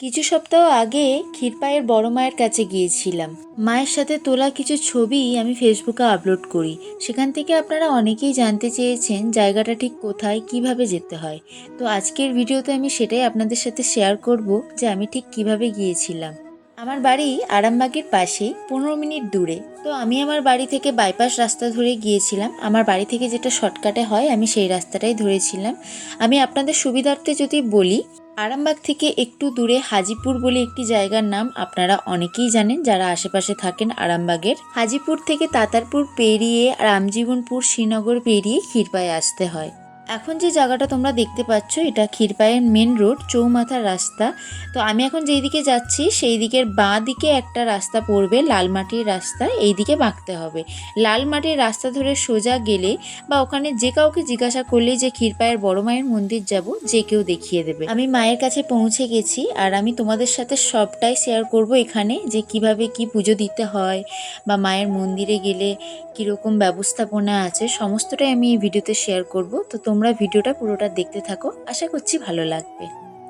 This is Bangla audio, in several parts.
কিছু সপ্তাহ আগে ক্ষীরপায়ের বড় মায়ের কাছে গিয়েছিলাম। মায়ের সাথে তোলা কিছু ছবি আমি ফেসবুকে আপলোড করি। সেখান থেকে আপনারা অনেকেই জানতে চেয়েছেন জায়গাটা ঠিক কোথায়, কীভাবে যেতে হয়। তো আজকের ভিডিওতে আমি সেটাই আপনাদের সাথে শেয়ার করব যে আমি ঠিক কীভাবে গিয়েছিলাম। আমার বাড়ি আরামবাগের পাশেই পনেরো মিনিট দূরে। তো আমি আমার বাড়ি থেকে বাইপাস রাস্তা ধরে গিয়েছিলাম। আমার বাড়ি থেকে যেটা শর্টকাটে হয়, আমি সেই রাস্তাটাই ধরেছিলাম। আমি আপনাদের সুবিধার্থে যদি বলি আরামবাগ থেকে একটু দূরে হাজিপুর বলে একটি জায়গার নাম আপনারা অনেকেই জানেন যারা আশেপাশে থাকেন আরামবাগের। হাজিপুর থেকে তাতারপুর পেরিয়ে রামজীবনপুর শ্রীনগর পেরিয়ে ক্ষীরপায়ে আসতে হয়। এখন যে জায়গাটা তোমরা দেখতে পাচ্ছ, এটা ক্ষীরপায়ের মেন রোড চৌমাথার রাস্তা। তো আমি এখন যেই দিকে যাচ্ছি, সেই দিকের বাঁ দিকে একটা রাস্তা পড়বে, লাল মাটির রাস্তা। এই দিকে বাঁকতে হবে। লাল মাটির রাস্তা ধরে সোজা গেলে বা ওখানে যে কাউকে জিজ্ঞাসা করলে যে ক্ষীরপায়ের বড় মায়ের মন্দির যাব, যে কেউ দেখিয়ে দেবে। আমি মায়ের কাছে পৌঁছে গেছি আর আমি তোমাদের সাথে সবটাই শেয়ার করব এখানে যে কীভাবে কি পুজো দিতে হয় বা মায়ের মন্দিরে গেলে কীরকম ব্যবস্থাপনা আছে, সমস্তটাই আমি এই ভিডিওতে শেয়ার করব। তো তোমরা ভিডিওটা পুরোটা দেখতে থাকো, আশা করছি ভালো লাগবে।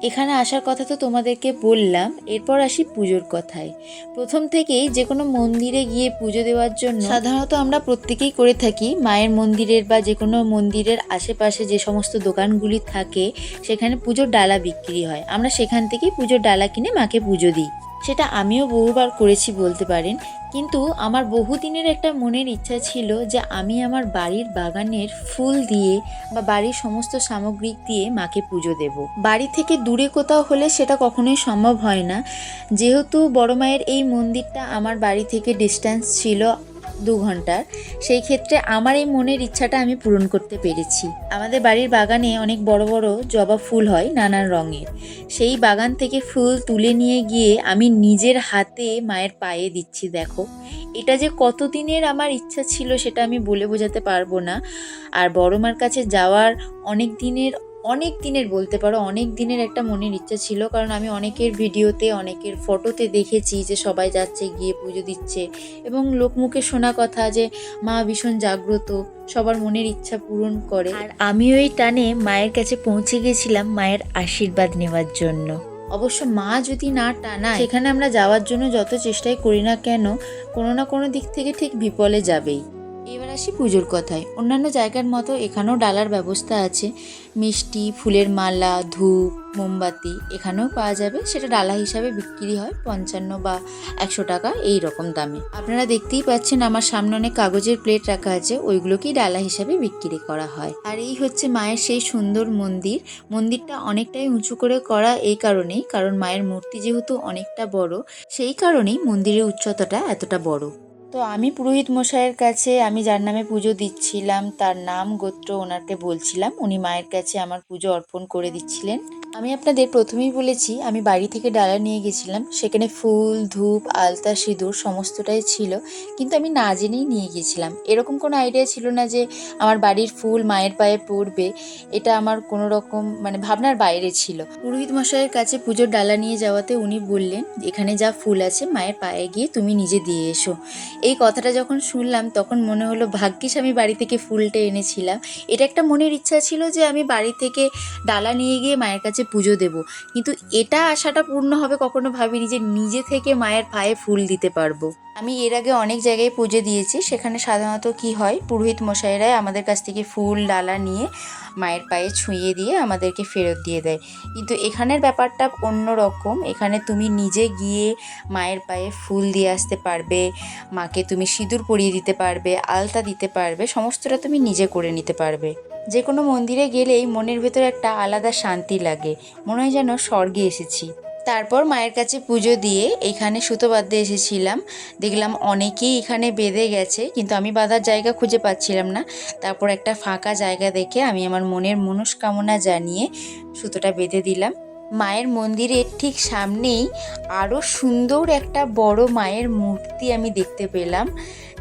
এখানে আসার কথা তো তোমাদেরকে বললাম, এরপর আসি পুজোর কথায়। প্রথম থেকেই যে কোনো মন্দিরে গিয়ে পুজো দেওয়ার জন্য সাধারণত আমরা প্রত্যেকেই করে থাকি, মায়ের মন্দিরের বা যে কোনো মন্দিরের আশেপাশে যে সমস্ত দোকানগুলি থাকে, সেখানে পুজোর ডালা বিক্রি হয়। আমরা সেখান থেকেই পুজোর ডালা কিনে মাকে পুজো দিই। সেটা আমিও বহুবার করেছি বলতে পারেন। কিন্তু আমার বহুদিনের একটা মনের ইচ্ছা ছিল যে আমি আমার বাড়ির বাগানের ফুল দিয়ে বা বাড়ির সমস্ত সামগ্রিক দিয়ে মাকে পুজো দেব। বাড়ি থেকে দূরে কোথাও হলে সেটা কখনোই সম্ভব হয় না। যেহেতু বড় মায়ের এই মন্দিরটা আমার বাড়ি থেকে ডিস্ট্যান্স ছিল দু ঘণ্টার। সেই ক্ষেত্রে আমার এই মনের ইচ্ছাটা আমি পূরণ করতে পেরেছি। আমাদের বাড়ির বাগানে অনেক বড় বড় জবা ফুল হয় নানান রঙের। সেই বাগান থেকে ফুল তুলে নিয়ে গিয়ে আমি নিজের হাতে মায়ের পায়ে দিচ্ছি, দেখো। এটা যে কতদিনের আমার ইচ্ছা ছিল সেটা আমি বলে বোঝাতে পারব না। আর বড় মার কাছে যাওয়ার অনেক দিনের অনেক দিনের বলতে পারো অনেক দিনের একটা মনের ইচ্ছা ছিল। কারণ আমি অনেকের ভিডিওতে অনেকের ফটোতে দেখেছি যে সবাই যাচ্ছে গিয়ে পুজো দিচ্ছে। এবং লোকমুখে শোনা কথা যে মা ভীষণ জাগ্রত সবার মনের ইচ্ছা পূরণ করে। আর আমিও এই টানে মায়ের কাছে পৌঁছে গেছিলাম মায়ের আশীর্বাদ নেওয়ার জন্য। অবশ্য মা যদি না টানায় সেখানে আমরা যাওয়ার জন্য যত চেষ্টাই করি না কেন কোনো না কোনো দিক থেকে ঠিক বিপলে যাবেই। এবার আসি পুজোর কথায়। অন্যান্য জায়গার মতো এখানেও ডালার ব্যবস্থা আছে। মিষ্টি, ফুলের মালা, ধূপ, মোমবাতি এখানেও পাওয়া যাবে। সেটা ডালা হিসাবে বিক্রি হয় পঞ্চান্ন বা একশো টাকা এই রকম দামে। আপনারা দেখতেই পাচ্ছেন আমার সামনে অনেক কাগজের প্লেট রাখা আছে। ওইগুলোকেই ডালা হিসাবে বিক্রি করা হয়। আর এই হচ্ছে মায়ের সেই সুন্দর মন্দির। মন্দিরটা অনেকটাই উঁচু করে করা এই কারণেই, কারণ মায়ের মূর্তি যেহেতু অনেকটা বড়, সেই কারণেই মন্দিরের উচ্চতাটা এতটা বড়। তো আমি পুরোহিত মশাইয়ের কাছে আমি যার নামে পুজো দিচ্ছিলাম, তার নাম গোত্র ওনাকে বলছিলাম। উনি মায়ের কাছে আমার পুজো অর্পণ করে দিচ্ছিলেন। আমি আপনাদের প্রথমেই বলেছি, আমি বাড়ি থেকে ডালা নিয়ে গেছিলাম। সেখানে ফুল, ধূপ, আলতা, সিঁদুর সমস্তটাই ছিল, কিন্তু আমি না জেনেই নিয়ে গিয়েছিলাম এরকম কোনো আইডিয়া ছিল না যে আমার বাড়ির ফুল মায়ের পায়ে পড়বে, এটা আমার কোনো রকম মানে ভাবনার বাইরে ছিল। পুরোহিত মশাইয়ের কাছে পুজোর ডালা নিয়ে যাওয়াতে উনি বললেন, এখানে যা ফুল আছে মায়ের পায়ে গিয়ে তুমি নিজে দিয়ে এসো। এই কথাটা যখন শুনলাম, তখন মনে হলো, ভাগ্যিস আমি বাড়ি থেকে ফুলটা এনেছিলাম। এটা একটা মনের ইচ্ছা ছিল যে আমি বাড়ি থেকে ডালা নিয়ে গিয়ে মায়ের কাছে পুজো দেব। কিন্তু এটা আশাটা পূর্ণ হবে কখনো ভাবিনি যে নিজে থেকে মায়ের পায়ে ফুল দিতে পারব। আমি এর আগে অনেক জায়গায় পুজো দিয়েছি, সেখানে সাধারণত কি হয়, পুরোহিত মশাইরাই আমাদের কাছ থেকে ফুল, ডালা নিয়ে মায়ের পায়ে ছুঁয়ে দিয়ে আমাদেরকে ফেরত দিয়ে দেয়। কিন্তু এখানের ব্যাপারটা অন্য রকম। এখানে তুমি নিজে গিয়ে মায়ের পায়ে ফুল দিয়ে আসতে পারবে, মাকে তুমি সিঁদুর পরিয়ে দিতে পারবে, আলতা দিতে পারবে, সমস্তটা তুমি নিজে করে নিতে পারবে। যে কোনো মন্দিরে গেলেই মনের ভেতর একটা আলাদা শান্তি লাগে। মনে হয় যেন স্বর্গে এসেছি। তারপর মায়ের কাছে পুজো দিয়ে এখানে সুতো বাঁধতে এসেছিলাম। দেখলাম অনেকেই এখানে বেঁধে গেছে, কিন্তু আমি বাঁধার জায়গা খুঁজে পাচ্ছিলাম না। তারপর একটা ফাঁকা জায়গা দেখে আমি আমার মনের মনস্কামনা জানিয়ে সুতোটা বেঁধে দিলাম। মায়ের মন্দিরের ঠিক সামনেই আরও সুন্দর একটা বড় মায়ের মূর্তি আমি দেখতে পেলাম,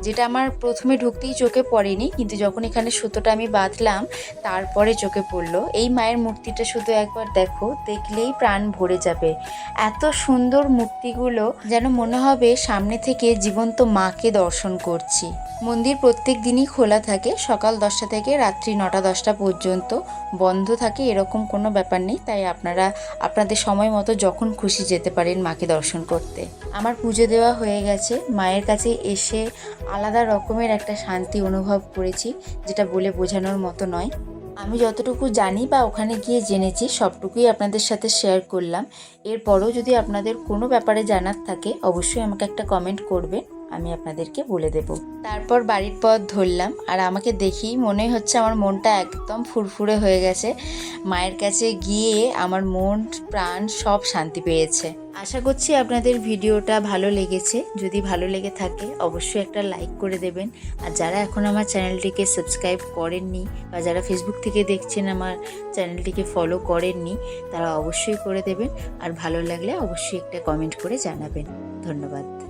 যেটা আমার প্রথমে ঢুকতেই চোখে পড়েনি, কিন্তু যখন এখানে সুতোটা আমি বাঁধলাম, তারপরে চোখে পড়ল। এই মায়ের মূর্তিটা শুধু একবার দেখো, দেখলেই প্রাণ ভরে যাবে। এত সুন্দর মূর্তিগুলো যেন মনে হবে সামনে থেকে জীবন্ত মাকে দর্শন করছি। মন্দির প্রত্যেক দিনই খোলা থাকে। সকাল দশটা থেকে রাত্রি নটা দশটা পর্যন্ত বন্ধ থাকে, এরকম কোনো ব্যাপার নেই। তাই আপনারা আপনাদের সময় মতো যখন খুশি যেতে পারেন মাকে দর্শন করতে। আমার পুজো দেওয়া হয়ে গেছে। মায়ের কাছে এসে আলাদা রকমের একটা শান্তি অনুভব করেছি, যেটা বলে বোঝানোর মতো নয়। আমি যতটুকু জানি বা ওখানে গিয়ে জেনেছি, সবটুকুই আপনাদের সাথে শেয়ার করলাম। এরপরও যদি আপনাদের কোনো ব্যাপারে জানার থাকে, অবশ্যই আমাকে একটা কমেন্ট করবেন। আমি আপনাদেরকে বলে দেব। তারপর বাড়ির পথ ধরলাম আর আমাকে দেখেই মনে হচ্ছে আমার মনটা একদম ফুরফুরে হয়ে গেছে। মায়ের কাছে গিয়ে আমার মন, প্রাণ সব শান্তি পেয়েছে। আশা করছি আপনাদের ভিডিওটা ভালো লেগেছে। যদি ভালো লেগে থাকে, অবশ্যই একটা লাইক করে দেবেন। আর যারা এখন আমার চ্যানেলটিকে সাবস্ক্রাইব করেননি বা যারা ফেসবুক থেকে দেখছেন আমার চ্যানেলটিকে ফলো করেননি, তারা অবশ্যই করে দেবেন। আর ভালো লাগলে অবশ্যই একটা কমেন্ট করে জানাবেন। ধন্যবাদ।